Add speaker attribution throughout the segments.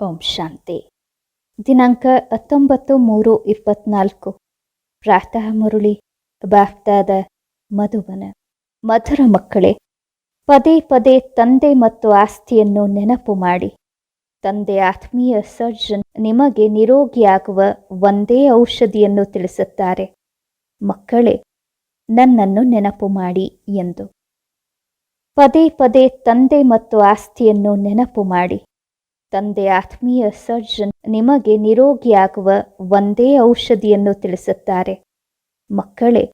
Speaker 1: ಓಂ ಶಾಂತಿ. ದಿನಾಂಕ ಹತ್ತೊಂಬತ್ತು ಮೂರು ಇಪ್ಪತ್ನಾಲ್ಕು. ಪ್ರಾತಃ ಮುರುಳಿ ಬಾಫ್ತಾದ ಮಧುವನ ಮಧುರ ಮಕ್ಕಳೇ, ಪದೇ ಪದೇ ತಂದೆ ಮತ್ತು ಆಸ್ತಿಯನ್ನು ನೆನಪು ಮಾಡಿ. ತಂದೆ ಆತ್ಮೀಯ ಸರ್ಜನ್ ನಿಮಗೆ ನಿರೋಗಿಯಾಗುವ ಒಂದೇ ಔಷಧಿಯನ್ನು ತಿಳಿಸುತ್ತಾರೆ. ಮಕ್ಕಳೇ, ನನ್ನನ್ನು ನೆನಪು ಮಾಡಿ ಎಂದು. ಪದೇ ಪದೇ ತಂದೆ ಮತ್ತು ಆಸ್ತಿಯನ್ನು ನೆನಪು ಮಾಡಿ. ತಂದೆ ಆತ್ಮೀಯ ಸರ್ಜನ್ ನಿಮಗೆ ನಿರೋಗಿಯಾಗುವ ಒಂದೇ ಔಷಧಿಯನ್ನು ತಿಳಿಸುತ್ತಾರೆ. ಮಕ್ಕಳೇ,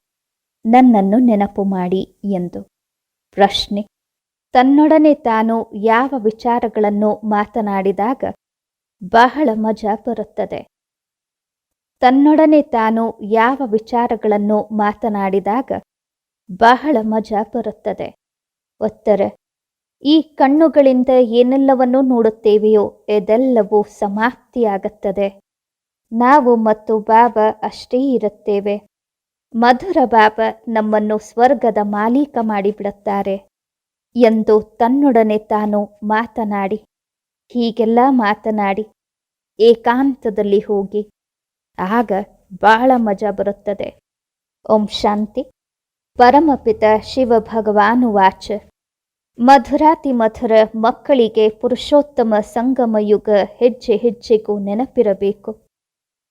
Speaker 1: ನನ್ನನ್ನು ನೆನಪು ಮಾಡಿ ಎಂದು. ಪ್ರಶ್ನೆ, ತನ್ನೊಡನೆ ತಾನು ಯಾವ ವಿಚಾರಗಳನ್ನು ಮಾತನಾಡಿದಾಗ ಬಹಳ ಮಜಾ ಬರುತ್ತದೆ. ತನ್ನೊಡನೆ ತಾನು ಯಾವ ವಿಚಾರಗಳನ್ನು ಮಾತನಾಡಿದಾಗ ಬಹಳ ಮಜಾ ಬರುತ್ತದೆ. ಉತ್ತರ ಈ ಕಣ್ಣುಗಳಿಂದ ಏನೆಲ್ಲವನ್ನು ನೋಡುತ್ತೇವೆಯೋ ಇದೆಲ್ಲವೂ ಸಮಾಪ್ತಿಯಾಗುತ್ತದೆ. ನಾವು ಮತ್ತು ಬಾಬಾ ಅಷ್ಟೇ ಇರುತ್ತೇವೆ. ಮಧುರ ಬಾಬಾ ನಮ್ಮನ್ನು ಸ್ವರ್ಗದ ಮಾಲೀಕ ಮಾಡಿಬಿಡುತ್ತಾರೆ ಎಂದು ತನ್ನೊಡನೆ ತಾನು ಮಾತನಾಡಿ. ಹೀಗೆಲ್ಲ ಮಾತನಾಡಿ ಏಕಾಂತದಲ್ಲಿ ಹೋಗಿ. ಆಗ ಬಹಳ ಮಜಾ ಬರುತ್ತದೆ. ಓಂ ಶಾಂತಿ. ಪರಮಪಿತ ಶಿವ ಭಗವಾನು ವಾಚ. ಮಧುರಾತಿ ಮಧುರ ಮಕ್ಕಳಿಗೆ ಪುರುಷೋತ್ತಮ ಸಂಗಮ ಯುಗ ಹೆಜ್ಜೆ ಹೆಜ್ಜೆಗೂ ನೆನಪಿರಬೇಕು.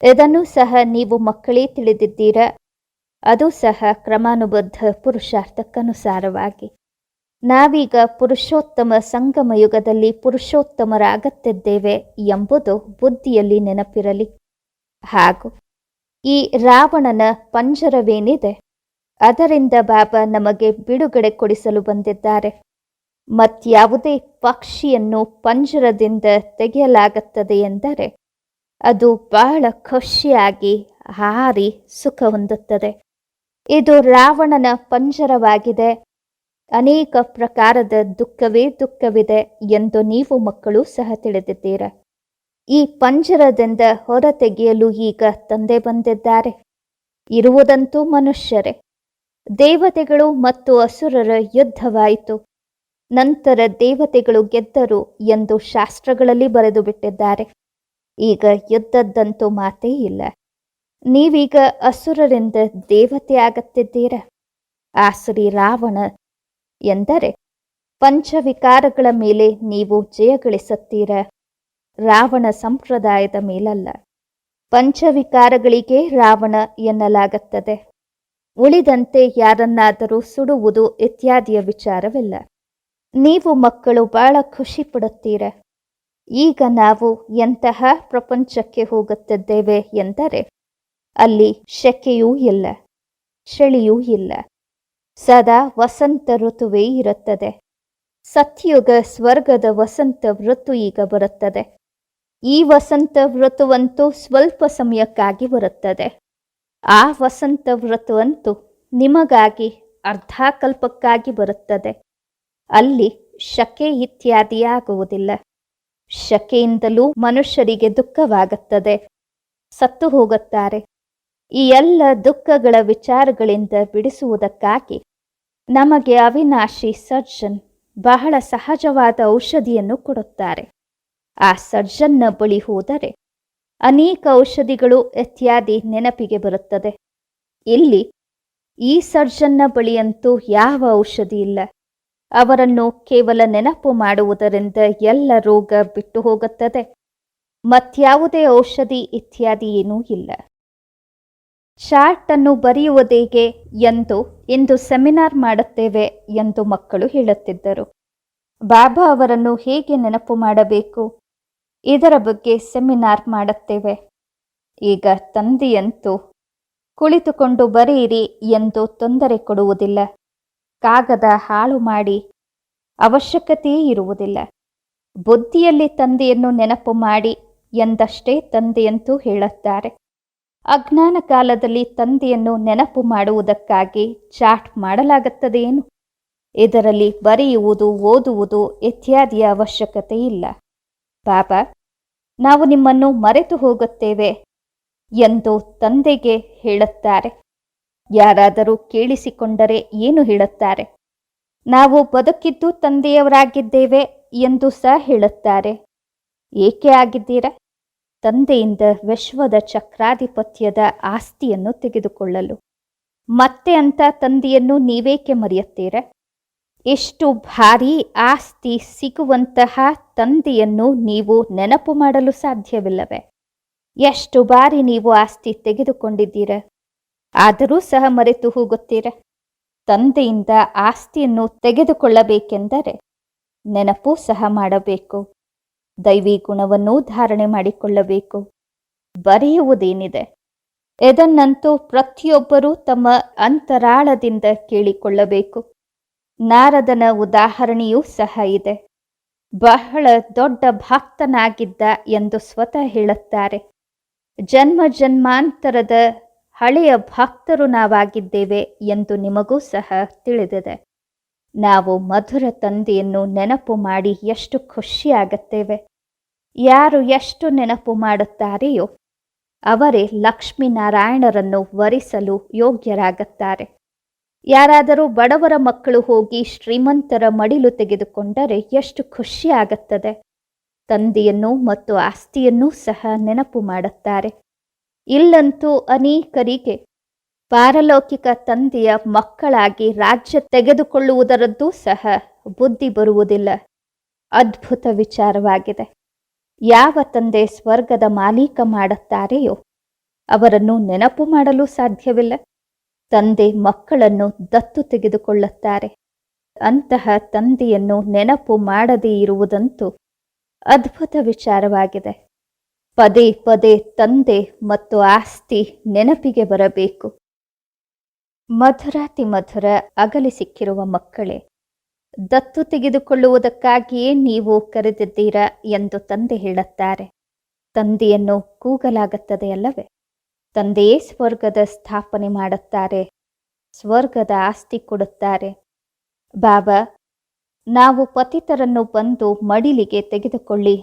Speaker 1: ಇದನ್ನು ಸಹ ನೀವು ಮಕ್ಕಳೇ ತಿಳಿದಿದ್ದೀರಾ? ಅದು ಸಹ ಕ್ರಮಾನುಬದ್ಧ ಪುರುಷಾರ್ಥಕ್ಕನುಸಾರವಾಗಿ. ನಾವೀಗ ಪುರುಷೋತ್ತಮ ಸಂಗಮ ಯುಗದಲ್ಲಿ ಪುರುಷೋತ್ತಮರಾಗತ್ತಿದ್ದೇವೆ ಎಂಬುದು ಬುದ್ಧಿಯಲ್ಲಿ ನೆನಪಿರಲಿ. ಹಾಗೂ ಈ ರಾವಣನ ಪಂಜರವೇನಿದೆ? ಅದರಿಂದ ಬಾಬಾ ನಮಗೆ ಬಿಡುಗಡೆ ಕೊಡಿಸಲು ಬಂದಿದ್ದಾರೆ. ಮತ್ಯಾವುದೇ ಪಕ್ಷಿಯನ್ನು ಪಂಜರದಿಂದ ತೆಗೆಯಲಾಗುತ್ತದೆ ಎಂದರೆ ಅದು ಬಹಳ ಖುಷಿಯಾಗಿ ಹಾರಿ ಸುಖ ಹೊಂದುತ್ತದೆ. ಇದು ರಾವಣನ ಪಂಜರವಾಗಿದೆ. ಅನೇಕ ಪ್ರಕಾರದ ದುಃಖವೇ ದುಃಖವಿದೆ ಎಂದು ನೀವು ಮಕ್ಕಳು ಸಹ ತಿಳಿದಿದ್ದೀರ. ಈ ಪಂಜರದಿಂದ ಹೊರತೆಗೆಯಲು ಈಗ ತಂದೆ ಬಂದಿದ್ದಾರೆ. ಇರುವುದಂತೂ ಮನುಷ್ಯರೇ. ದೇವತೆಗಳು ಮತ್ತು ಅಸುರರ ಯುದ್ಧವಾಯಿತು. ನಂತರ ದೇವತೆಗಳು ಗೆದ್ದರು ಎಂದು ಶಾಸ್ತ್ರಗಳಲ್ಲಿ ಬರೆದು ಬಿಟ್ಟಿದ್ದಾರೆ. ಈಗ ಯುದ್ಧದ್ದಂತೂ ಮಾತೇ ಇಲ್ಲ. ನೀವೀಗ ಅಸುರರಿಂದ ದೇವತೆ ಆ ಶ್ರೀ ರಾವಣ ಎಂದರೆ ಪಂಚವಿಕಾರಗಳ ಮೇಲೆ ನೀವು ಜಯಗಳಿಸುತ್ತೀರ ರಾವಣ ಸಂಪ್ರದಾಯದ ಮೇಲಲ್ಲ. ಪಂಚವಿಕಾರಗಳಿಗೆ ರಾವಣ ಎನ್ನಲಾಗುತ್ತದೆ. ಉಳಿದಂತೆ ಯಾರನ್ನಾದರೂ ಸುಡುವುದು ಇತ್ಯಾದಿಯ ವಿಚಾರವಿಲ್ಲ. ನೀವು ಮಕ್ಕಳು ಬಹಳ ಖುಷಿ ಪಡುತ್ತೀರ. ಈಗ ನಾವು ಎಂತಹ ಪ್ರಪಂಚಕ್ಕೆ ಹೋಗುತ್ತಿದ್ದೇವೆ ಎಂದರೆ, ಅಲ್ಲಿ ಶೆಕೆಯೂ ಇಲ್ಲ, ಚಳಿಯೂ ಇಲ್ಲ, ಸದಾ ವಸಂತ ಋತುವೇ ಇರುತ್ತದೆ. ಸತ್ಯುಗ ಸ್ವರ್ಗದ ವಸಂತ ಋತು ಈಗ ಬರುತ್ತದೆ. ಈ ವಸಂತ ಋತುವಂತೂ ಸ್ವಲ್ಪ ಸಮಯಕ್ಕಾಗಿ ಬರುತ್ತದೆ. ಆ ವಸಂತ ಋತುವಂತೂ ನಿಮಗಾಗಿ ಅರ್ಧಾಕಲ್ಪಕ್ಕಾಗಿ ಬರುತ್ತದೆ. ಅಲ್ಲಿ ಶಕೆ ಇತ್ಯಾದಿಯಾಗುವುದಿಲ್ಲ. ಶಕೆಯಿಂದಲೂ ಮನುಷ್ಯರಿಗೆ ದುಃಖವಾಗುತ್ತದೆ. ಸತ್ತು ಹೋಗುತ್ತಾರೆ. ಈ ಎಲ್ಲ ದುಃಖಗಳ ವಿಚಾರಗಳಿಂದ ಬಿಡಿಸುವುದಕ್ಕಾಗಿ ನಮಗೆ ಅವಿನಾಶಿ ಸರ್ಜನ್ ಬಹಳ ಸಹಜವಾದ ಔಷಧಿಯನ್ನು ಕೊಡುತ್ತಾರೆ. ಆ ಸರ್ಜನ್ನ ಬಳಿ ಹೋದರೆ ಅನೇಕ ಔಷಧಿಗಳು ಇತ್ಯಾದಿ ನೆನಪಿಗೆ ಬರುತ್ತದೆ. ಇಲ್ಲಿ ಈ ಸರ್ಜನ್ನ ಬಳಿಯಂತೂ ಯಾವ ಔಷಧಿ ಇಲ್ಲ. ಅವರನ್ನು ಕೇವಲ ನೆನಪು ಮಾಡುವುದರಿಂದ ಎಲ್ಲ ರೋಗ ಬಿಟ್ಟು ಹೋಗುತ್ತದೆ ಮತ್ಯಾವುದೇ ಔಷಧಿ ಇತ್ಯಾದಿ ಏನೂ ಇಲ್ಲ. ಚಾರ್ಟ್ ಅನ್ನು ಬರೆಯುವುದೇಗೆ ಎಂದು ಇಂದು ಸೆಮಿನಾರ್ ಮಾಡುತ್ತೇವೆ ಎಂದು ಮಕ್ಕಳು ಹೇಳುತ್ತಿದ್ದರು. ಬಾಬಾ ಅವರನ್ನು ಹೇಗೆ ನೆನಪು ಮಾಡಬೇಕು? ಇದರ ಬಗ್ಗೆ ಸೆಮಿನಾರ್ ಮಾಡುತ್ತೇವೆ. ಈಗ ತಂದೆಯಂತೂ ಕುಳಿತುಕೊಂಡು ಬರೆಯಿರಿ ಎಂದು ತೊಂದರೆ ಕೊಡುವುದಿಲ್ಲ. ಕಾಗದ ಹಾಳು ಮಾಡಿ ಅವಶ್ಯಕತೆಯೇ ಇರುವುದಿಲ್ಲ. ಬುದ್ಧಿಯಲ್ಲಿ ತಂದೆಯನ್ನು ನೆನಪು ಮಾಡಿ ಎಂದಷ್ಟೇ ತಂದೆಯಂತೂ ಹೇಳುತ್ತಾರೆ. ಅಜ್ಞಾನ ಕಾಲದಲ್ಲಿ ತಂದೆಯನ್ನು ನೆನಪು ಮಾಡುವುದಕ್ಕಾಗಿ ಚಾಟ್ ಮಾಡಲಾಗುತ್ತದೆಯೇನು? ಇದರಲ್ಲಿ ಬರೆಯುವುದು, ಓದುವುದು ಇತ್ಯಾದಿಯ ಅವಶ್ಯಕತೆ ಇಲ್ಲ. ಬಾಬಾ ನಾವು ನಿಮ್ಮನ್ನು ಮರೆತು ಹೋಗುತ್ತೇವೆ ಎಂದು ತಂದೆಗೆ ಹೇಳುತ್ತಾರೆ. ಯಾರಾದರೂ ಕೇಳಿಸಿಕೊಂಡರೆ ಏನು ಹೇಳುತ್ತಾರೆ? ನಾವು ಬದುಕಿದ್ದು ತಂದೆಯವರಾಗಿದ್ದೇವೆ ಎಂದು ಸಹ ಹೇಳುತ್ತಾರೆ. ಏಕೆ ಆಗಿದ್ದೀರಾ? ತಂದೆಯಿಂದ ವಿಶ್ವದ ಚಕ್ರಾಧಿಪತ್ಯದ ಆಸ್ತಿಯನ್ನು ತೆಗೆದುಕೊಳ್ಳಲು. ಮತ್ತೆ ಅಂತ ತಂದೆಯನ್ನು ನೀವೇಕೆ ಮರೆಯುತ್ತೀರ? ಎಷ್ಟು ಭಾರೀ ಆಸ್ತಿ ಸಿಗುವಂತಹ ತಂದೆಯನ್ನು ನೀವು ನೆನಪು ಮಾಡಲು ಸಾಧ್ಯವಿಲ್ಲವೆ? ಎಷ್ಟು ಬಾರಿ ನೀವು ಆಸ್ತಿ ತೆಗೆದುಕೊಂಡಿದ್ದೀರ? ಆದರೂ ಸಹ ಮರೆತು ಹೋಗುತ್ತೀರ? ತಂದೆಯಿಂದ ಆಸ್ತಿಯನ್ನು ತೆಗೆದುಕೊಳ್ಳಬೇಕೆಂದರೆ ನೆನಪು ಸಹ ಮಾಡಬೇಕು. ದೈವಿ ಗುಣವನ್ನು ಧಾರಣೆ ಮಾಡಿಕೊಳ್ಳಬೇಕು. ಬರೆಯುವುದೇನಿದೆ? ಇದನ್ನಂತೂ ಪ್ರತಿಯೊಬ್ಬರೂ ತಮ್ಮ ಅಂತರಾಳದಿಂದ ಕೇಳಿಕೊಳ್ಳಬೇಕು. ನಾರದನ ಉದಾಹರಣೆಯೂ ಸಹ ಇದೆ. ಬಹಳ ದೊಡ್ಡ ಭಕ್ತನಾಗಿದ್ದ ಎಂದು ಸ್ವತಃ ಹೇಳುತ್ತಾರೆ. ಜನ್ಮ ಜನ್ಮಾಂತರದ ಹಳೆಯ ಭಕ್ತರು ನಾವಾಗಿದ್ದೇವೆ ಎಂದು ನಿಮಗೂ ಸಹ ತಿಳಿದಿದೆ. ನಾವು ಮಧುರ ತಂದೆಯನ್ನು ನೆನಪು ಮಾಡಿ ಎಷ್ಟು ಖುಷಿಯಾಗುತ್ತೇವೆ. ಯಾರು ಎಷ್ಟು ನೆನಪು ಮಾಡುತ್ತಾರೆಯೋ ಅವರೇ ಲಕ್ಷ್ಮೀನಾರಾಯಣರನ್ನು ವರಿಸಲು ಯೋಗ್ಯರಾಗುತ್ತಾರೆ. ಯಾರಾದರೂ ಬಡವರ ಮಕ್ಕಳು ಹೋಗಿ ಶ್ರೀಮಂತರ ಮಡಿಲು ತೆಗೆದುಕೊಂಡರೆ ಎಷ್ಟು ಖುಷಿಯಾಗುತ್ತದೆ. ತಂದೆಯನ್ನು ಮತ್ತು ಆಸ್ತಿಯನ್ನೂ ಸಹ ನೆನಪು ಮಾಡುತ್ತಾರೆ. ಇಲ್ಲಂತೂ ಅನೇಕರಿಗೆ ಪಾರಲೌಕಿಕ ತಂದೆಯ ಮಕ್ಕಳಾಗಿ ರಾಜ್ಯ ತೆಗೆದುಕೊಳ್ಳುವುದರದ್ದು ಸಹ ಬುದ್ಧಿ ಬರುವುದಿಲ್ಲ. ಅದ್ಭುತ ವಿಚಾರವಾಗಿದೆ. ಯಾವ ತಂದೆ ಸ್ವರ್ಗದ ಮಾಲೀಕ ಮಾಡುತ್ತಾರೆಯೋ ಅವರನ್ನು ನೆನಪು ಮಾಡಲು ಸಾಧ್ಯವಿಲ್ಲ. ತಂದೆ ಮಕ್ಕಳನ್ನು ದತ್ತು ತೆಗೆದುಕೊಳ್ಳುತ್ತಾರೆ. ಅಂತಹ ತಂದೆಯನ್ನು ನೆನಪು ಮಾಡದೇ ಇರುವುದಂತೂ ಅದ್ಭುತ ವಿಚಾರವಾಗಿದೆ. ಪದೇ ಪದೇ ತಂದೆ ಮತ್ತು ಆಸ್ತಿ ನೆನಪಿಗೆ ಬರಬೇಕು. ಮಧುರಾತಿ ಮಧುರ ಅಗಲಿ ಸಿಕ್ಕಿರುವ ಮಕ್ಕಳೇ, ದತ್ತು ತೆಗೆದುಕೊಳ್ಳುವುದಕ್ಕಾಗಿಯೇ ನೀವು ಕರೆದಿದ್ದೀರಾ ಎಂದು ತಂದೆ ಹೇಳುತ್ತಾರೆ. ತಂದೆಯನ್ನು ಕೂಗಲಾಗುತ್ತದೆ ಅಲ್ಲವೇ? ತಂದೆಯೇ ಸ್ವರ್ಗದ ಸ್ಥಾಪನೆ ಮಾಡುತ್ತಾರೆ, ಸ್ವರ್ಗದ ಆಸ್ತಿ ಕೊಡುತ್ತಾರೆ. ಬಾಬಾ, ನಾವು ಪತಿತರನ್ನು ಬಂದು ಮಡಿಲಿಗೆ ತೆಗೆದುಕೊಳ್ಳಿ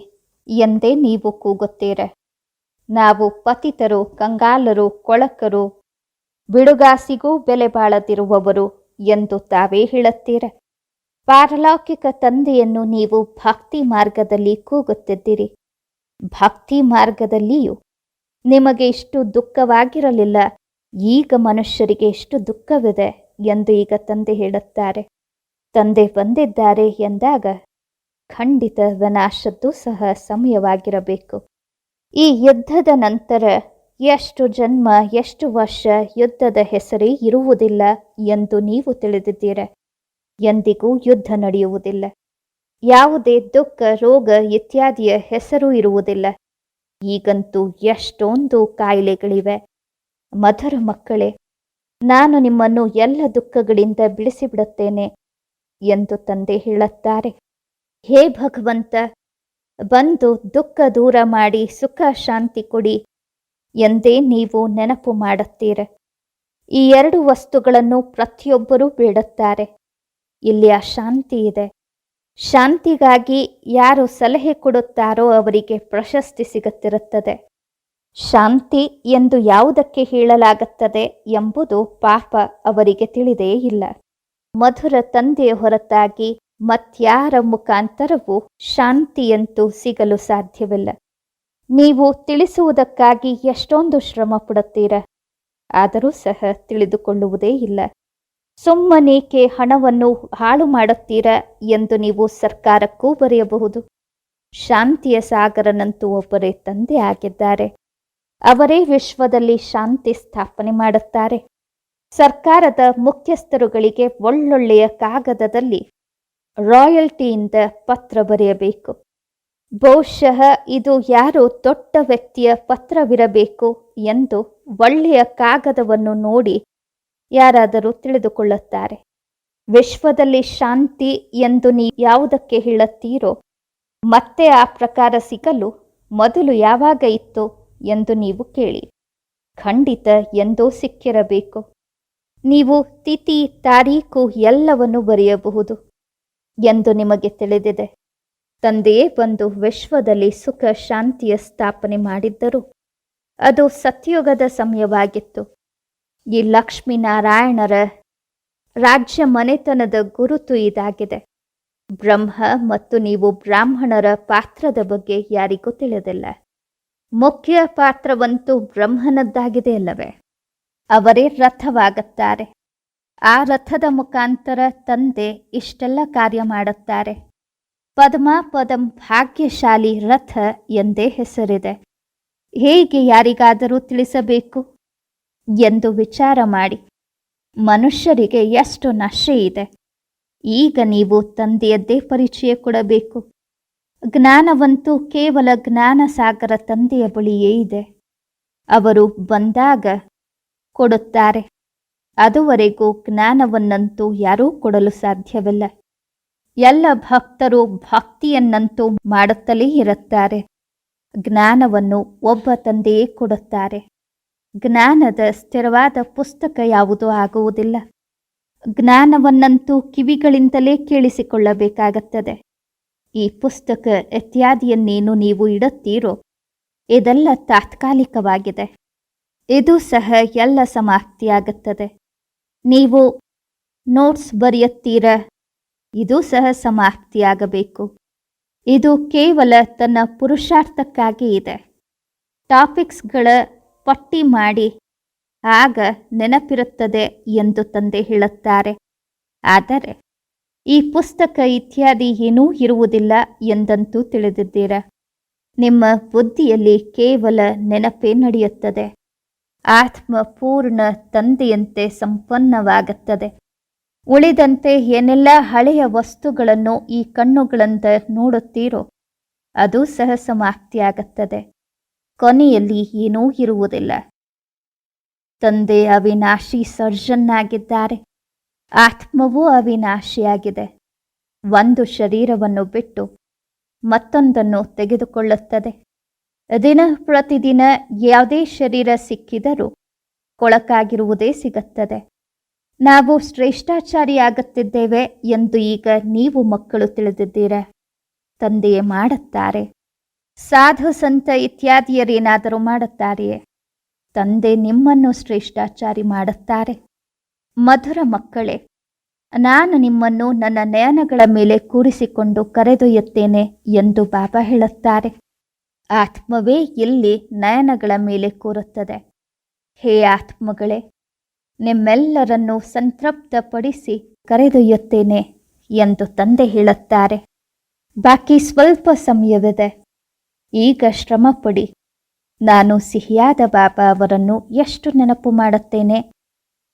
Speaker 1: ಎಂದೇ ನೀವು ಕೂಗುತ್ತೀರ. ನಾವು ಪತಿತರು, ಕಂಗಾಲರು, ಕೊಳಕರು, ಬಿಡುಗಾಸಿಗೂ ಬೆಲೆ ಬಾಳದಿರುವವರು ಎಂದು ತಾವೇ ಹೇಳುತ್ತೀರ. ಪಾರಲೌಕಿಕ ತಂದೆಯನ್ನು ನೀವು ಭಕ್ತಿ ಮಾರ್ಗದಲ್ಲಿ ಕೂಗುತ್ತಿದ್ದೀರಿ. ಭಕ್ತಿ ಮಾರ್ಗದಲ್ಲಿಯೂ ನಿಮಗೆ ಇಷ್ಟು ದುಃಖವಾಗಿರಲಿಲ್ಲ, ಈಗ ಮನುಷ್ಯರಿಗೆ ಎಷ್ಟು ದುಃಖವಿದೆ ಎಂದು ಈಗ ತಂದೆ ಹೇಳುತ್ತಾರೆ. ತಂದೆ ಬಂದಿದ್ದಾರೆ ಎಂದಾಗ ಖಂಡಿತ ವಿನಾಶದ್ದು ಸಹ ಸಮಯವಾಗಿರಬೇಕು. ಈ ಯುದ್ಧದ ನಂತರ ಎಷ್ಟು ಜನ್ಮ, ಎಷ್ಟು ವರ್ಷ ಯುದ್ಧದ ಹೆಸರೇ ಇರುವುದಿಲ್ಲ ಎಂದು ನೀವು ತಿಳಿದಿದ್ದೀರ. ಎಂದಿಗೂ ಯುದ್ಧ ನಡೆಯುವುದಿಲ್ಲ. ಯಾವುದೇ ದುಃಖ, ರೋಗ ಇತ್ಯಾದಿಯ ಹೆಸರು ಇರುವುದಿಲ್ಲ. ಈಗಂತೂ ಎಷ್ಟೊಂದು ಕಾಯಿಲೆಗಳಿವೆ. ಮಧುರ ಮಕ್ಕಳೇ, ನಾನು ನಿಮ್ಮನ್ನು ಎಲ್ಲ ದುಃಖಗಳಿಂದ ಬಿಡಿಸಿಬಿಡುತ್ತೇನೆ ಎಂದು ತಂದೆ ಹೇಳುತ್ತಾರೆ. ಹೇ ಭಗವಂತ, ಬಂದು ದುಃಖ ದೂರ ಮಾಡಿ ಸುಖ ಶಾಂತಿ ಕೊಡಿ ಎಂದೇ ನೀವು ನೆನಪು ಮಾಡುತ್ತೀರ. ಈ ಎರಡು ವಸ್ತುಗಳನ್ನು ಪ್ರತಿಯೊಬ್ಬರೂ ಬೇಡುತ್ತಾರೆ. ಇಲ್ಲಿ ಅಶಾಂತಿ ಇದೆ. ಶಾಂತಿಗಾಗಿ ಯಾರು ಸಲಹೆ ಕೊಡುತ್ತಾರೋ ಅವರಿಗೆ ಪ್ರಶಸ್ತಿ ಸಿಗುತ್ತಿರುತ್ತದೆ. ಶಾಂತಿ ಎಂದು ಯಾವುದಕ್ಕೆ ಹೇಳಲಾಗುತ್ತದೆ ಎಂಬುದು ಪಾಪ ಅವರಿಗೆ ತಿಳಿದೇ ಇಲ್ಲ. ಮಧುರ ತಂದೆಯ ಹೊರತಾಗಿ ಮತ್ಯಾರ ಮುಖಾಂತರವೂ ಶಾಂತಿಯಂತೂ ಸಿಗಲು ಸಾಧ್ಯವಿಲ್ಲ. ನೀವು ತಿಳಿಸುವುದಕ್ಕಾಗಿ ಎಷ್ಟೊಂದು ಶ್ರಮ ಪಡುತ್ತೀರ ಆದರೂ ಸಹ ತಿಳಿದುಕೊಳ್ಳುವುದೇ ಇಲ್ಲ. ಸುಮ್ಮನೇಕೆ ಹಣವನ್ನು ಹಾಳು ಮಾಡುತ್ತೀರಾ ಎಂದು ನೀವು ಸರ್ಕಾರಕ್ಕೂ ಬರೆಯಬಹುದು. ಶಾಂತಿಯ ಸಾಗರನಂತೂ ಒಬ್ಬರೇ ತಂದೆ ಆಗಿದ್ದಾರೆ. ಅವರೇ ವಿಶ್ವದಲ್ಲಿ ಶಾಂತಿ ಸ್ಥಾಪನೆ ಮಾಡುತ್ತಾರೆ. ಸರ್ಕಾರದ ಮುಖ್ಯಸ್ಥರುಗಳಿಗೆ ಒಳ್ಳೊಳ್ಳೆಯ ಕಾಗದದಲ್ಲಿ ರಾಯಲ್ಟಿಯಿಂದ ಪತ್ರ ಬರೆಯಬೇಕು. ಬಹುಶಃ ಇದು ಯಾರು ದೊಡ್ಡ ವ್ಯಕ್ತಿಯ ಪತ್ರವಿರಬೇಕು ಎಂದು ಒಳ್ಳೆಯ ಕಾಗದವನ್ನು ನೋಡಿ ಯಾರಾದರೂ ತಿಳಿದುಕೊಳ್ಳುತ್ತಾರೆ. ವಿಶ್ವದಲ್ಲಿ ಶಾಂತಿ ಎಂದು ನೀ ಯಾವುದಕ್ಕೆ ಹೇಳುತ್ತೀರೋ ಮತ್ತೆ ಆ ಪ್ರಕಾರ ಸಿಗಲು ಮೊದಲು ಯಾವಾಗ ಇತ್ತು ಎಂದು ನೀವು ಕೇಳಿ. ಖಂಡಿತ ಎಂದೋ ಸಿಕ್ಕಿರಬೇಕು. ನೀವು ತಿಥಿ, ತಾರೀಕು ಎಲ್ಲವನ್ನು ಬರೆಯಬಹುದು. ಎಂದು ನಿಮಗೆ ತಿಳಿದಿದೆ. ತಂದೆಯೇ ಬಂದು ವಿಶ್ವದಲ್ಲಿ ಸುಖ, ಶಾಂತಿಯ ಸ್ಥಾಪನೆ ಮಾಡಿದ್ದರು. ಅದು ಸತ್ಯುಗದ ಸಮಯವಾಗಿತ್ತು. ಈ ಲಕ್ಷ್ಮೀನಾರಾಯಣರ ರಾಜ್ಯ ಮನೆತನದ ಗುರುತು ಇದಾಗಿದೆ. ಬ್ರಹ್ಮ ಮತ್ತು ನೀವು ಬ್ರಾಹ್ಮಣರ ಪಾತ್ರದ ಬಗ್ಗೆ ಯಾರಿಗೂ ತಿಳಿದಿಲ್ಲ. ಮುಖ್ಯ ಪಾತ್ರವಂತೂ ಬ್ರಹ್ಮನದ್ದಾಗಿದೆ ಅಲ್ಲವೇ ಅವರೇ ರಥವಾಗುತ್ತಾರೆ. ಆ ರಥದ ಮುಖಾಂತರ ತಂದೆ ಇಷ್ಟೆಲ್ಲ ಕಾರ್ಯ ಮಾಡುತ್ತಾರೆ. ಪದ್ಮ ಪದಂ ಭಾಗ್ಯಶಾಲಿ ರಥ ಎಂದೇ ಹೆಸರಿದೆ. ಹೇಗೆ ಯಾರಿಗಾದರೂ ತಿಳಿಸಬೇಕು? ಎಂದು ವಿಚಾರ ಮಾಡಿ. ಮನುಷ್ಯರಿಗೆ ಎಷ್ಟು ನಶೆ ಇದೆ. ಈಗ ನೀವು ತಂದೆಯದ್ದೇ ಪರಿಚಯ ಕೊಡಬೇಕು. ಜ್ಞಾನವಂತೂ ಕೇವಲ ಜ್ಞಾನ ಸಾಗರ ತಂದೆಯ ಬಳಿಯೇ ಇದೆ. ಅವರು ಬಂದಾಗ ಕೊಡುತ್ತಾರೆ. ಅದುವರೆಗೂ ಜ್ಞಾನವನ್ನಂತೂ ಯಾರೂ ಕೊಡಲು ಸಾಧ್ಯವಿಲ್ಲ. ಎಲ್ಲ ಭಕ್ತರು ಭಕ್ತಿಯನ್ನಂತೂ ಮಾಡುತ್ತಲೇ ಇರುತ್ತಾರೆ. ಜ್ಞಾನವನ್ನು ಒಬ್ಬ ತಂದೆಯೇ ಕೊಡುತ್ತಾರೆ. ಜ್ಞಾನದ ಸ್ಥಿರವಾದ ಪುಸ್ತಕ ಯಾವುದೂ ಆಗುವುದಿಲ್ಲ. ಜ್ಞಾನವನ್ನಂತೂ ಕಿವಿಗಳಿಂದಲೇ ಕೇಳಿಸಿಕೊಳ್ಳಬೇಕಾಗುತ್ತದೆ. ಈ ಪುಸ್ತಕ ಇತ್ಯಾದಿಯನ್ನೇನು ನೀವು ಇಡುತ್ತೀರೋ, ಇದೆಲ್ಲ ತಾತ್ಕಾಲಿಕವಾಗಿದೆ. ಇದು ಸಹ ಎಲ್ಲ ಸಮಾಪ್ತಿಯಾಗುತ್ತದೆ. ನೀವು ನೋಟ್ಸ್ ಬರೆಯುತ್ತೀರ? ಇದು ಸಹ ಸಮಾಪ್ತಿಯಾಗಬೇಕು. ಇದು ಕೇವಲ ತನ್ನ ಪುರುಷಾರ್ಥಕ್ಕಾಗಿ ಇದೆ. ಟಾಪಿಕ್ಸ್ಗಳ ಪಟ್ಟಿ ಮಾಡಿ ಆಗ ನೆನಪಿರುತ್ತದೆ ಎಂದು ತಂದೆ ಹೇಳುತ್ತಾರೆ. ಆದರೆ, ಈ ಪುಸ್ತಕ ಇತ್ಯಾದಿ ಏನೂ ಇರುವುದಿಲ್ಲ ಎಂದಂತೂ ತಿಳಿದಿದ್ದೀರ? ನಿಮ್ಮ ಬುದ್ಧಿಯಲ್ಲಿ ಕೇವಲ ನೆನಪೇ ನಡೆಯುತ್ತದೆ. ಆತ್ಮ ಪೂರ್ಣ ತಂದೆಯಂತೆ ಸಂಪನ್ನವಾಗುತ್ತದೆ. ಉಳಿದಂತೆ ಏನೆಲ್ಲ ಹಳೆಯ ವಸ್ತುಗಳನ್ನು ಈ ಕಣ್ಣುಗಳಿಂದ ನೋಡುತ್ತೀರೋ, ಅದು ಸಹ ಸಮಾಪ್ತಿಯಾಗುತ್ತದೆ. ಕೊನೆಯಲ್ಲಿ ಏನೂ ಇರುವುದಿಲ್ಲ. ತಂದೆ ಅವಿನಾಶಿ ಸರ್ಜನ್ನಾಗಿದ್ದಾರೆ. ಆತ್ಮವೂ ಅವಿನಾಶಿಯಾಗಿದೆ. ಒಂದು ಶರೀರವನ್ನು ಬಿಟ್ಟು ಮತ್ತೊಂದನ್ನು ತೆಗೆದುಕೊಳ್ಳುತ್ತದೆ. ದಿನ ಪ್ರತಿದಿನ ಯಾವುದೇ ಶರೀರ ಸಿಕ್ಕಿದರೂ ಕೊಳಕಾಗಿರುವುದೇ ಸಿಗುತ್ತದೆ. ನಾವು ಶ್ರೇಷ್ಠಾಚಾರಿಯಾಗುತ್ತಿದ್ದೇವೆ ಎಂದು ಈಗ ನೀವು ಮಕ್ಕಳು ತಿಳಿದಿದ್ದೀರ? ತಂದೆಯೇ ಮಾಡುತ್ತಾರೆ. ಸಾಧು ಸಂತ ಇತ್ಯಾದಿಯರೇನಾದರೂ ಮಾಡುತ್ತಾರೆಯೇ? ತಂದೆ ನಿಮ್ಮನ್ನು ಶ್ರೇಷ್ಠಾಚಾರಿ ಮಾಡುತ್ತಾರೆ. ಮಧುರ ಮಕ್ಕಳೇ, ನಾನು ನಿಮ್ಮನ್ನು ನನ್ನ ನಯನಗಳ ಮೇಲೆ ಕೂರಿಸಿಕೊಂಡು ಕರೆದೊಯ್ಯುತ್ತೇನೆ ಎಂದು ಬಾಬಾ ಹೇಳುತ್ತಾರೆ. ಆತ್ಮವೇ ಇಲ್ಲಿ ನಯನಗಳ ಮೇಲೆ ಕೂರುತ್ತದೆ. ಹೇ ಆತ್ಮಗಳೇ, ನಿಮ್ಮೆಲ್ಲರನ್ನು ಸಂತೃಪ್ತಪಡಿಸಿ ಕರೆದೊಯ್ಯುತ್ತೇನೆ ಎಂದು ತಂದೆ ಹೇಳುತ್ತಾರೆ. ಬಾಕಿ ಸ್ವಲ್ಪ ಸಮಯವಿದೆ, ಈಗ ಶ್ರಮಪಡಿ. ನಾನು ಸಿಹಿಯಾದ ಬಾಬಾ ಅವರನ್ನು ಎಷ್ಟು ನೆನಪು ಮಾಡುತ್ತೇನೆ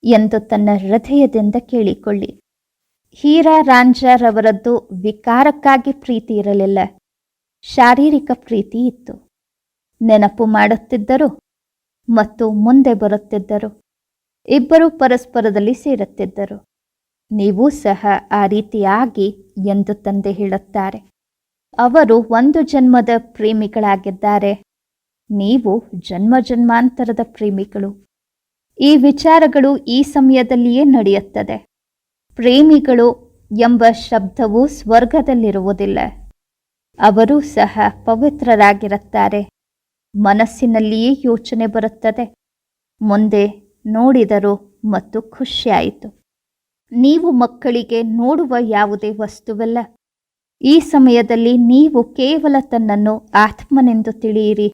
Speaker 1: ಎಂದು ತನ್ನ ಹೃದಯದಿಂದ ಕೇಳಿಕೊಳ್ಳಿ. ಹೀರಾ ರಾಂಜಾರವರದ್ದು ವಿಕಾರಕ್ಕಾಗಿ ಪ್ರೀತಿ ಇರಲಿಲ್ಲ. ಶಾರೀರಿಕ ಪ್ರೀತಿ ಇತ್ತು. ನೆನಪು ಮಾಡುತ್ತಿದ್ದರು ಮತ್ತು ಮುಂದೆ ಬರುತ್ತಿದ್ದರು. ಇಬ್ಬರು ಪರಸ್ಪರದಲ್ಲಿ ಸೇರುತ್ತಿದ್ದರು. ನೀವು ಸಹ ಆ ರೀತಿಯಾಗಿ, ಎಂದು ತಂದೆ ಹೇಳುತ್ತಾರೆ. ಅವರು ಒಂದು ಜನ್ಮದ ಪ್ರೇಮಿಗಳಾಗಿದ್ದಾರೆ. ನೀವು ಜನ್ಮ ಜನ್ಮಾಂತರದ ಪ್ರೇಮಿಗಳು. ಈ ವಿಚಾರಗಳು ಈ ಸಮಯದಲ್ಲಿಯೇ ನಡೆಯುತ್ತದೆ. ಪ್ರೇಮಿಗಳು ಎಂಬ ಶಬ್ದವು ಸ್ವರ್ಗದಲ್ಲಿರುವುದಿಲ್ಲ. ಅವರೂ ಸಹ ಪವಿತ್ರರಾಗಿರುತ್ತಾರೆ. ಮನಸ್ಸಿನಲ್ಲಿಯೇ ಯೋಚನೆ ಬರುತ್ತದೆ. ಮುಂದೆ ನೋಡಿದರು ಮತ್ತು ಖುಷಿಯಾಯಿತು. ನೀವು ಮಕ್ಕಳಿಗೆ ನೋಡುವ ಯಾವುದೇ ವಸ್ತುವಲ್ಲ. ಈ ಸಮಯದಲ್ಲಿ ನೀವು ಕೇವಲ ತನ್ನನ್ನು ಆತ್ಮನೆಂದು ತಿಳಿಯಿರಿ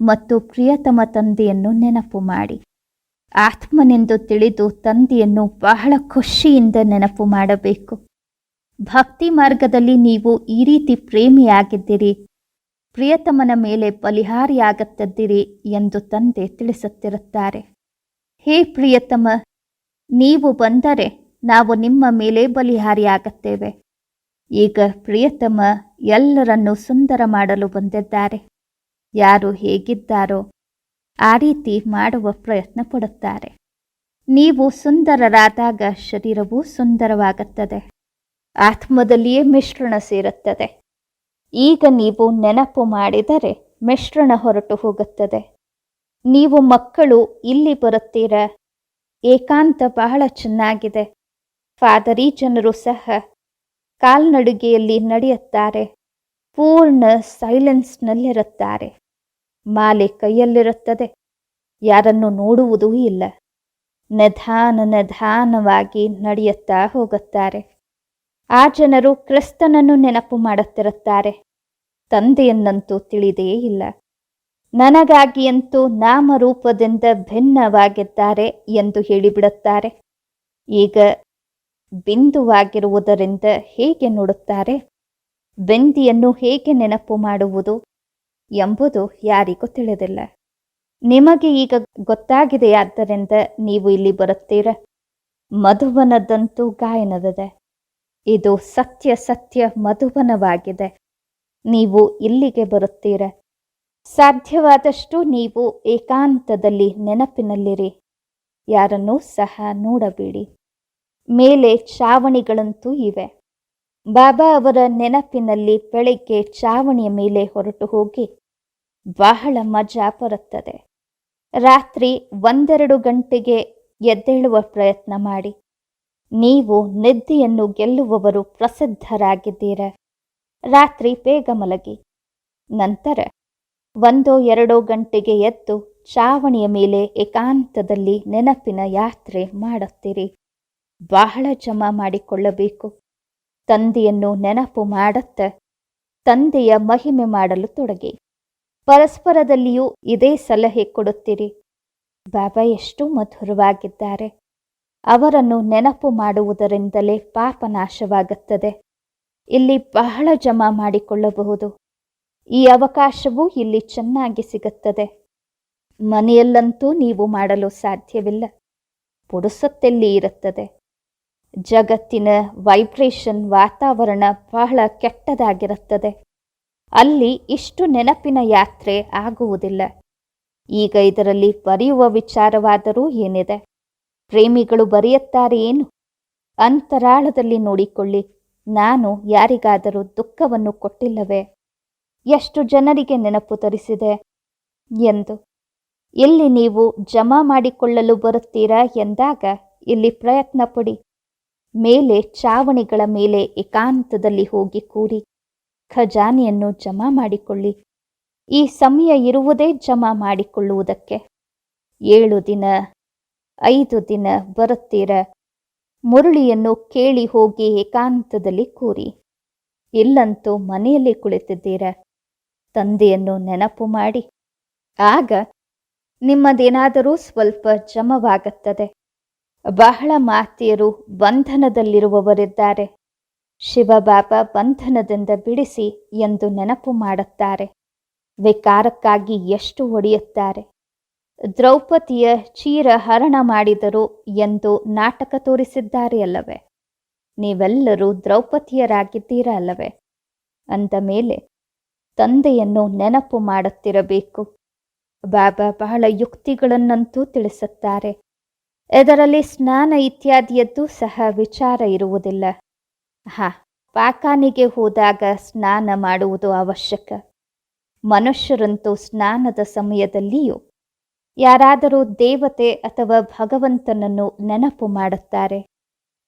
Speaker 1: ಮತ್ತು ಪ್ರಿಯತಮ ತಂದೆಯನ್ನು ನೆನಪು ಮಾಡಿ. ಆತ್ಮನೆಂದು ತಿಳಿದು ತಂದೆಯನ್ನು ಬಹಳ ಖುಷಿಯಿಂದ ನೆನಪು ಮಾಡಬೇಕು. ಭಕ್ತಿ ಮಾರ್ಗದಲ್ಲಿ ನೀವು ಈ ರೀತಿ ಪ್ರೇಮಿಯಾಗಿದ್ದೀರಿ. ಪ್ರಿಯತಮನ ಮೇಲೆ ಬಲಿಹಾರಿಯಾಗತ್ತಿದ್ದೀರಿ ಎಂದು ತಂದೆ ತಿಳಿಸುತ್ತಿರುತ್ತಾರೆ. ಹೇ ಪ್ರಿಯತಮ, ನೀವು ಬಂದರೆ ನಾವು ನಿಮ್ಮ ಮೇಲೆ ಬಲಿಹಾರಿಯಾಗುತ್ತೇವೆ. ಈಗ ಪ್ರಿಯತಮ ಎಲ್ಲರನ್ನೂ ಸುಂದರ ಮಾಡಲು ಬಂದಿದ್ದಾರೆ. ಯಾರು ಹೇಗಿದ್ದಾರೋ ಆ ರೀತಿ ಮಾಡುವ ಪ್ರಯತ್ನ ಪಡುತ್ತಾರೆ. ನೀವು ಸುಂದರರಾದಾಗ ಶರೀರವೂ ಸುಂದರವಾಗುತ್ತದೆ. ಆತ್ಮದಲ್ಲಿಯೇ ಮಿಶ್ರಣ ಸೇರುತ್ತದೆ. ಈಗ ನೀವು ನೆನಪು ಮಾಡಿದರೆ ಮಿಶ್ರಣ ಹೊರಟು ಹೋಗುತ್ತದೆ. ನೀವು ಮಕ್ಕಳು ಇಲ್ಲಿ ಬರುತ್ತೀರ? ಏಕಾಂತ ಬಹಳ ಚೆನ್ನಾಗಿದೆ. ಫಾದರಿ ಜನರು ಸಹ ಕಾಲ್ನಡಿಗೆಯಲ್ಲಿ ನಡೆಯುತ್ತಾರೆ. ಪೂರ್ಣ ಸೈಲೆನ್ಸ್ನಲ್ಲಿರುತ್ತಾರೆ. ಮಾಲೆ ಕೈಯಲ್ಲಿರುತ್ತದೆ. ಯಾರನ್ನು ನೋಡುವುದೂ ಇಲ್ಲ. ನಿಧಾನ ನಿಧಾನವಾಗಿ ನಡೆಯುತ್ತಾ ಹೋಗುತ್ತಾರೆ. ಆ ಜನರು ಕ್ರಿಸ್ತನನ್ನು ನೆನಪು ಮಾಡುತ್ತಿರುತ್ತಾರೆ. ತಂದೆಯನ್ನಂತೂ ತಿಳಿದೇ ಇಲ್ಲ. ನನಗಾಗಿಯಂತೂ ನಾಮರೂಪದಿಂದ ಭಿನ್ನವಾಗಿದ್ದಾರೆ ಎಂದು ಹೇಳಿಬಿಡುತ್ತಾರೆ. ಈಗ ಬಿಂದುವಾಗಿರುವುದರಿಂದ ಹೇಗೆ ನೋಡುತ್ತಾರೆ? ಬೆಂದಿಯನ್ನು ಹೇಗೆ ನೆನಪು ಮಾಡುವುದು ಎಂಬುದು ಯಾರಿಗೂ ತಿಳಿದಿಲ್ಲ. ನಿಮಗೆ ಈಗ ಗೊತ್ತಾಗಿದೆಯಾದ್ದರಿಂದ ನೀವು ಇಲ್ಲಿ ಬರುತ್ತೀರ? ಮಧುವನದಂತೂ ಗಾಯನವಿದೆ ಇದು ಸತ್ಯ ಸತ್ಯ ಮಧುಬನವಾಗಿದೆ. ನೀವು ಇಲ್ಲಿಗೆ ಬರುತ್ತೀರ? ಸಾಧ್ಯವಾದಷ್ಟು ನೀವು ಏಕಾಂತದಲ್ಲಿ ನೆನಪಿನಲ್ಲಿರಿ. ಯಾರನ್ನೂ ಸಹ ನೋಡಬೇಡಿ. ಮೇಲೆ ಚಾವಣಿಗಳಂತೂ ಇವೆ. ಬಾಬಾ ಅವರ ನೆನಪಿನಲ್ಲಿ ಬೆಳಗ್ಗೆ ಚಾವಣಿಯ ಮೇಲೆ ಹೊರಟು ಹೋಗಿ ಬಹಳ ಮಜಾ ಬರುತ್ತದೆ. ರಾತ್ರಿ ಒಂದೆರಡು ಗಂಟೆಗೆ ಎದ್ದೇಳುವ ಪ್ರಯತ್ನ ಮಾಡಿ. ನೀವು ನಿದ್ದೆಯನ್ನು ಗೆಲ್ಲುವವರು ಪ್ರಸಿದ್ಧರಾಗಿದ್ದೀರ. ರಾತ್ರಿ ಬೇಗ ಮಲಗಿ. ನಂತರ ಒಂದೋ ಎರಡೋ ಗಂಟೆಗೆ ಎದ್ದು ಚಾವಣಿಯ ಮೇಲೆ ಏಕಾಂತದಲ್ಲಿ ನೆನಪಿನ ಯಾತ್ರೆ ಮಾಡುತ್ತೀರಿ. ಬಹಳ ಜಮ ಮಾಡಿಕೊಳ್ಳಬೇಕು. ತಂದೆಯನ್ನು ನೆನಪು ಮಾಡುತ್ತ ತಂದೆಯ ಮಹಿಮೆ ಮಾಡಲು ತೊಡಗಿ. ಪರಸ್ಪರದಲ್ಲಿಯೂ ಇದೇ ಸಲಹೆ ಕೊಡುತ್ತೀರಿ. ಬಾಬಾ ಎಷ್ಟು ಮಧುರವಾಗಿದ್ದಾರೆ. ಅವರನ್ನು ನೆನಪು ಮಾಡುವುದರಿಂದಲೇ ಪಾಪ ನಾಶವಾಗುತ್ತದೆ. ಇಲ್ಲಿ ಬಹಳ ಜಮಾ ಮಾಡಿಕೊಳ್ಳಬಹುದು. ಈ ಅವಕಾಶವು ಇಲ್ಲಿ ಚೆನ್ನಾಗಿ ಸಿಗುತ್ತದೆ. ಮನೆಯಲ್ಲಂತೂ ನೀವು ಮಾಡಲು ಸಾಧ್ಯವಿಲ್ಲ. ಪುಡುಸತ್ತೆಲ್ಲಿ ಇರುತ್ತದೆ. ಜಗತ್ತಿನ ವೈಬ್ರೇಷನ್ ವಾತಾವರಣ ಬಹಳ ಕೆಟ್ಟದಾಗಿರುತ್ತದೆ. ಅಲ್ಲಿ ಇಷ್ಟು ನೆನಪಿನ ಯಾತ್ರೆ ಆಗುವುದಿಲ್ಲ. ಈಗ ಇದರಲ್ಲಿ ಬರೆಯುವ ವಿಚಾರವಾದರೂ ಏನಿದೆ? ಪ್ರೇಮಿಗಳು ಬರೆಯುತ್ತಾರೆ ಏನು? ಅಂತರಾಳದಲ್ಲಿ ನೋಡಿಕೊಳ್ಳಿ. ನಾನು ಯಾರಿಗಾದರೂ ದುಃಖವನ್ನು ಕೊಟ್ಟಿಲ್ಲವೇ? ಎಷ್ಟು ಜನರಿಗೆ ನೆನಪು ತರಿಸಿದೆ? ಎಂದು. ಇಲ್ಲಿ ನೀವು ಜಮಾ ಮಾಡಿಕೊಳ್ಳಲು ಬರುತ್ತೀರಾ ಎಂದಾಗ ಇಲ್ಲಿ ಪ್ರಯತ್ನ ಪಡಿ. ಮೇಲೆ ಚಾವಣಿಗಳ ಮೇಲೆ ಏಕಾಂತದಲ್ಲಿ ಹೋಗಿ ಕೂರಿ. ಖಜಾನೆಯನ್ನು ಜಮಾ ಮಾಡಿಕೊಳ್ಳಿ. ಈ ಸಮಯ ಇರುವುದೇ ಜಮಾ ಮಾಡಿಕೊಳ್ಳುವುದಕ್ಕೆ. ಏಳು ದಿನ. ಐದು ದಿನ ಬರುತ್ತೀರ? ಮುರುಳಿಯನ್ನು ಕೇಳಿ ಹೋಗಿ ಏಕಾಂತದಲ್ಲಿ ಕೂರಿ ಇಲ್ಲಂತೂ ಮನೆಯಲ್ಲಿ ಕುಳಿತಿದ್ದೀರ? ತಂದೆಯನ್ನು ನೆನಪು ಮಾಡಿ. ಆಗ ನಿಮ್ಮದೇನಾದರೂ ಸ್ವಲ್ಪ ಜಮವಾಗುತ್ತದೆ ಬಹಳ ಮಾತೆಯರು ಬಂಧನದಲ್ಲಿರುವವರಿದ್ದಾರೆ. ಶಿವಬಾಬಾ ಬಂಧನದಿಂದ ಬಿಡಿಸಿ ಎಂದು ನೆನಪು ಮಾಡುತ್ತಾರೆ. ವಿಕಾರಕ್ಕಾಗಿ ಎಷ್ಟು ಒಡೆಯುತ್ತಾರೆ? ದ್ರೌಪದಿಯ ಚೀರ ಹರಣ ಮಾಡಿದರು ಎಂದು ನಾಟಕ ತೋರಿಸಿದ್ದಾರೆ ಅಲ್ಲವೇ? ನೀವೆಲ್ಲರೂ ದ್ರೌಪದಿಯರಾಗಿದ್ದೀರ ಅಲ್ಲವೇ? ಅಂದ ಮೇಲೆ, ತಂದೆಯನ್ನು ನೆನಪು ಮಾಡುತ್ತಿರಬೇಕು. ಬಾಬಾ ಬಹಳ ಯುಕ್ತಿಗಳನ್ನಂತೂ ತಿಳಿಸುತ್ತಾರೆ. ಇದರಲ್ಲಿ ಸ್ನಾನ ಇತ್ಯಾದಿಯದ್ದು ಸಹ ವಿಚಾರ ಇರುವುದಿಲ್ಲ. ಹಾ, ಪಾಕಾನಿಗೆ ಹೋದಾಗ ಸ್ನಾನ ಮಾಡುವುದು ಅವಶ್ಯಕ. ಮನುಷ್ಯರಂತೂ ಸ್ನಾನದ ಸಮಯದಲ್ಲಿಯೂ ಯಾರಾದರೂ ದೇವತೆ ಅಥವಾ ಭಗವಂತನನ್ನು ನೆನಪು ಮಾಡುತ್ತಾರೆ.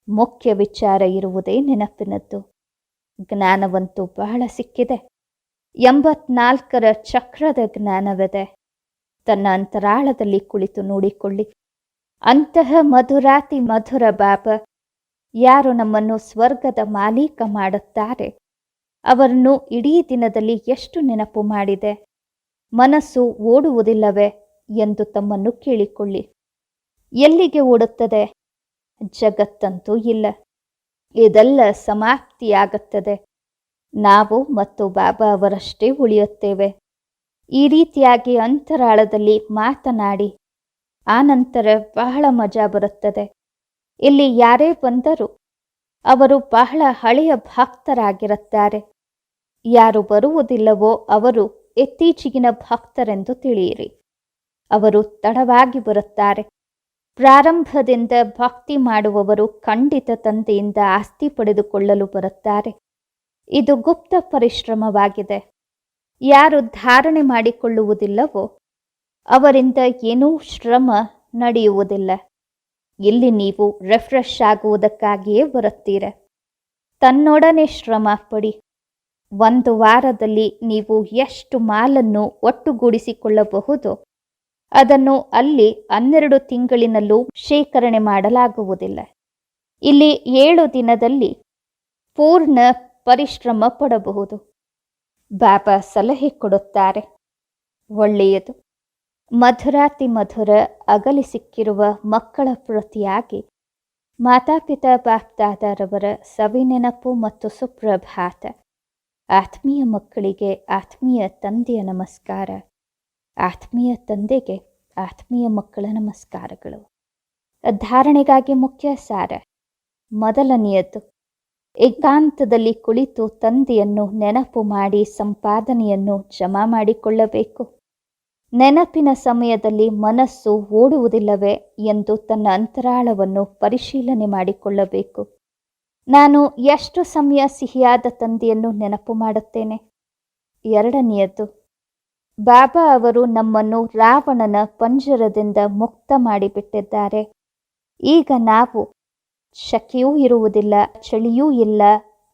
Speaker 1: ಮುಖ್ಯ ವಿಚಾರ ಇರುವುದೇ ನೆನಪಿನದ್ದು. ಜ್ಞಾನವಂತೂ ಬಹಳ ಸಿಕ್ಕಿದೆ. ಎಂಬತ್ನಾಲ್ಕರ ಚಕ್ರದ ಜ್ಞಾನವಿದೆ. ತನ್ನ ಅಂತರಾಳದಲ್ಲಿ ಕುಳಿತು ನೋಡಿಕೊಳ್ಳಿ. ಅಂತಹ ಮಧುರಾತಿ ಮಧುರ ಬಾಬ ಯಾರು ನಮ್ಮನ್ನು ಸ್ವರ್ಗದ ಮಾಲೀಕ ಮಾಡುತ್ತಾರೆ? ಅವರನ್ನು ಇಡೀ ದಿನದಲ್ಲಿ ಎಷ್ಟು ನೆನಪು ಮಾಡಿದೆ? ಮನಸ್ಸು ಓಡುವುದಿಲ್ಲವೇ? ಎಂದು ತಮ್ಮನ್ನು ಕೇಳಿಕೊಳ್ಳಿ. ಎಲ್ಲಿಗೆ ಓಡುತ್ತದೆ? ಜಗತ್ತಂತೂ ಇಲ್ಲ. ಇದೆಲ್ಲ ಸಮಾಪ್ತಿಯಾಗುತ್ತದೆ. ನಾವು ಮತ್ತು ಬಾಬಾ ಅವರಷ್ಟೇ ಉಳಿಯುತ್ತೇವೆ. ಈ ರೀತಿಯಾಗಿ ಅಂತರಾಳದಲ್ಲಿ ಮಾತನಾಡಿ, ಆ ನಂತರ ಬಹಳ ಮಜಾ ಬರುತ್ತದೆ. ಇಲ್ಲಿ ಯಾರೇ ಬಂದರೂ ಅವರು ಬಹಳ ಹಳೆಯ ಭಕ್ತರಾಗಿರುತ್ತಾರೆ. ಯಾರು ಬರುವುದಿಲ್ಲವೋ ಅವರು ಇತ್ತೀಚೆಗಿನ ಭಕ್ತರೆಂದು ತಿಳಿಯಿರಿ. ಅವರು ತಡವಾಗಿ ಬರುತ್ತಾರೆ. ಪ್ರಾರಂಭದಿಂದ ಭಕ್ತಿ ಮಾಡುವವರು ಖಂಡಿತ ತಂದೆಯಿಂದ ಆಸ್ತಿ ಪಡೆದುಕೊಳ್ಳಲು ಬರುತ್ತಾರೆ. ಇದು ಗುಪ್ತ ಪರಿಶ್ರಮವಾಗಿದೆ. ಯಾರು ಧಾರಣೆ ಮಾಡಿಕೊಳ್ಳುವುದಿಲ್ಲವೋ ಅವರಿಂದ ಏನೂ ಶ್ರಮ ನಡೆಯುವುದಿಲ್ಲ. ಇಲ್ಲಿ ನೀವು ರಿಫ್ರೆಶ್ ಆಗುವುದಕ್ಕಾಗಿಯೇ ಬರುತ್ತೀರ. ತನ್ನೊಡನೆ ಶ್ರಮ ಪಡಿ. ಒಂದು ವಾರದಲ್ಲಿ ನೀವು ಎಷ್ಟು ಮಾಲನ್ನು ಒಟ್ಟುಗೂಡಿಸಿಕೊಳ್ಳಬಹುದು ಅದನ್ನು ಅಲ್ಲಿ ಹನ್ನೆರಡು ತಿಂಗಳಿನಲ್ಲೂ ಶೇಖರಣೆ ಮಾಡಲಾಗುವುದಿಲ್ಲ. ಇಲ್ಲಿ ಏಳು ದಿನದಲ್ಲಿ ಪೂರ್ಣ ಪರಿಶ್ರಮ ಪಡಬಹುದು. ಬಾಬಾ ಸಲಹೆ ಕೊಡುತ್ತಾರೆ. ಒಳ್ಳೆಯದು. ಮಧುರಾತಿ ಮಧುರ ಅಗಲಿ ಸಿಕ್ಕಿರುವ ಮಕ್ಕಳ ಪ್ರತಿಯಾಗಿ ಮಾತಾಪಿತಾ ಬಾಪ್ದಾದರವರ ಸವಿನೆನಪು ಮತ್ತು ಸುಪ್ರಭಾತ. ಆತ್ಮೀಯ ಮಕ್ಕಳಿಗೆ ಆತ್ಮೀಯ ತಂದೆಯ ನಮಸ್ಕಾರ. ಆತ್ಮೀಯ ತಂದೆಗೆ, ಆತ್ಮೀಯ ಮಕ್ಕಳ ನಮಸ್ಕಾರಗಳು. ಧಾರಣೆಗಾಗಿ ಮುಖ್ಯ ಸಾರ. ಮೊದಲನೆಯದು, ಏಕಾಂತದಲ್ಲಿ ಕುಳಿತು ತಂದೆಯನ್ನು ನೆನಪು ಮಾಡಿ ಸಂಪಾದನೆಯನ್ನು ಜಮಾ ಮಾಡಿಕೊಳ್ಳಬೇಕು. ನೆನಪಿನ ಸಮಯದಲ್ಲಿ ಮನಸ್ಸು ಓಡುವುದಿಲ್ಲವೇ ಎಂದು ತನ್ನ ಅಂತರಾಳವನ್ನು ಪರಿಶೀಲನೆ ಮಾಡಿಕೊಳ್ಳಬೇಕು. ನಾನು ಎಷ್ಟು ಸಮಯ ಸಿಹಿಯಾದ ತಂದೆಯನ್ನು ನೆನಪು ಮಾಡುತ್ತೇನೆ? ಎರಡನೆಯದ್ದು ಬಾಬಾ ಅವರು ನಮ್ಮನ್ನು ರಾವಣನ ಪಂಜರದಿಂದ ಮುಕ್ತ ಮಾಡಿಬಿಟ್ಟಿದ್ದಾರೆ. ಈಗ ನಾವು ಶಕೆಯೂ ಇರುವುದಿಲ್ಲ, ಚಳಿಯೂ ಇಲ್ಲ,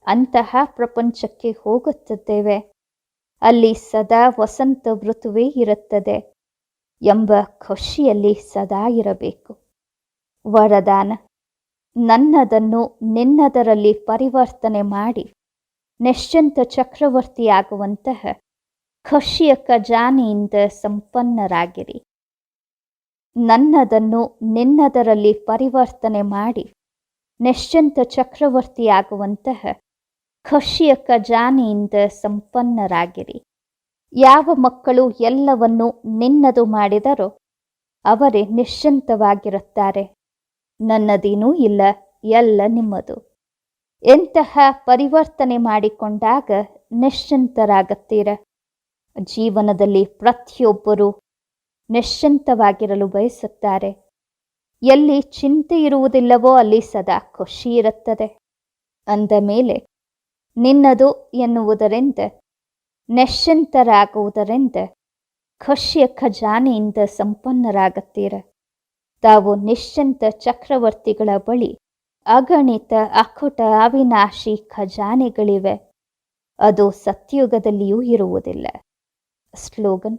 Speaker 1: ಅಂತಹ ಪ್ರಪಂಚಕ್ಕೆ ಹೋಗುತ್ತಿದ್ದೇವೆ. ಅಲ್ಲಿ ಸದಾ ವಸಂತ ಋತುವೇ ಇರುತ್ತದೆ ಎಂಬ ಖುಷಿಯಲ್ಲಿ ಸದಾ ಇರಬೇಕು. ವರದಾನ, ನನ್ನದನ್ನು ನಿನ್ನದರಲ್ಲಿ ಪರಿವರ್ತನೆ ಮಾಡಿ, ನಿಶ್ಚಿಂತ ಚಕ್ರವರ್ತಿಯಾಗುವಂತಹ ಖುಷಿಯ ಖಜಾನೆಯಿಂದ ಸಂಪನ್ನರಾಗಿರಿ. ನನ್ನದನ್ನು ನಿನ್ನದರಲ್ಲಿ ಪರಿವರ್ತನೆ ಮಾಡಿ. ನಿಶ್ಚಿಂತ ಚಕ್ರವರ್ತಿಯಾಗುವಂತಹ ಖುಷಿಯ ಖಜಾನೆಯಿಂದ ಸಂಪನ್ನರಾಗಿರಿ. ಯಾವ ಮಕ್ಕಳು ಎಲ್ಲವನ್ನು ನಿನ್ನದು ಮಾಡಿದರೋ ಅವರೇ ನಿಶ್ಚಿಂತವಾಗಿರುತ್ತಾರೆ ನನ್ನದೇನೂ ಇಲ್ಲ, ಎಲ್ಲ ನಿಮ್ಮದು. ಎಂತಹ ಪರಿವರ್ತನೆ ಮಾಡಿಕೊಂಡಾಗ ನಿಶ್ಚಿಂತರಾಗುತ್ತೀರ ಜೀವನದಲ್ಲಿ ಪ್ರತಿಯೊಬ್ಬರು ನಿಶ್ಚಿಂತವಾಗಿರಲು ಬಯಸುತ್ತಾರೆ. ಎಲ್ಲಿ ಚಿಂತೆ ಇರುವುದಿಲ್ಲವೋ ಅಲ್ಲಿ ಸದಾ ಖುಷಿ ಇರುತ್ತದೆ. ಅಂದ ಮೇಲೆ, ನಿನ್ನದು ಎನ್ನುವುದರಿಂದ ನಿಶ್ಚಿಂತರಾಗುವುದರಿಂದ ಖುಷಿಯ ಖಜಾನೆಯಿಂದ ಸಂಪನ್ನರಾಗುತ್ತೀರ. ತಾವು ನಿಶ್ಚಿಂತ ಚಕ್ರವರ್ತಿಗಳ ಬಳಿ ಅಗಣಿತ, ಅಕುಟ, ಅವಿನಾಶಿ ಖಜಾನೆಗಳಿವೆ. ಅದು ಸತ್ಯುಗದಲ್ಲಿಯೂ ಇರುವುದಿಲ್ಲ. ಸ್ಲೋಗನ್,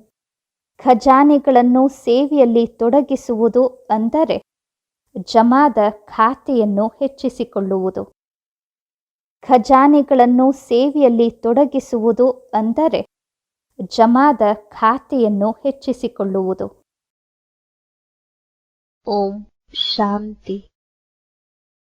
Speaker 1: ಖಜಾನೆಗಳನ್ನು ಸೇವೆಯಲ್ಲಿ ತೊಡಗಿಸುವುದು ಅಂದರೆ ಜಮಾದ ಖಾತೆಯನ್ನು ಹೆಚ್ಚಿಸಿಕೊಳ್ಳುವುದು. ಖಜಾನೆಗಳನ್ನು ಸೇವೆಯಲ್ಲಿ ತೊಡಗಿಸುವುದು ಅಂದರೆ ಜಮಾದ ಖಾತೆಯನ್ನು ಹೆಚ್ಚಿಸಿಕೊಳ್ಳುವುದು.
Speaker 2: ಓಂ ಶಾಂತಿ.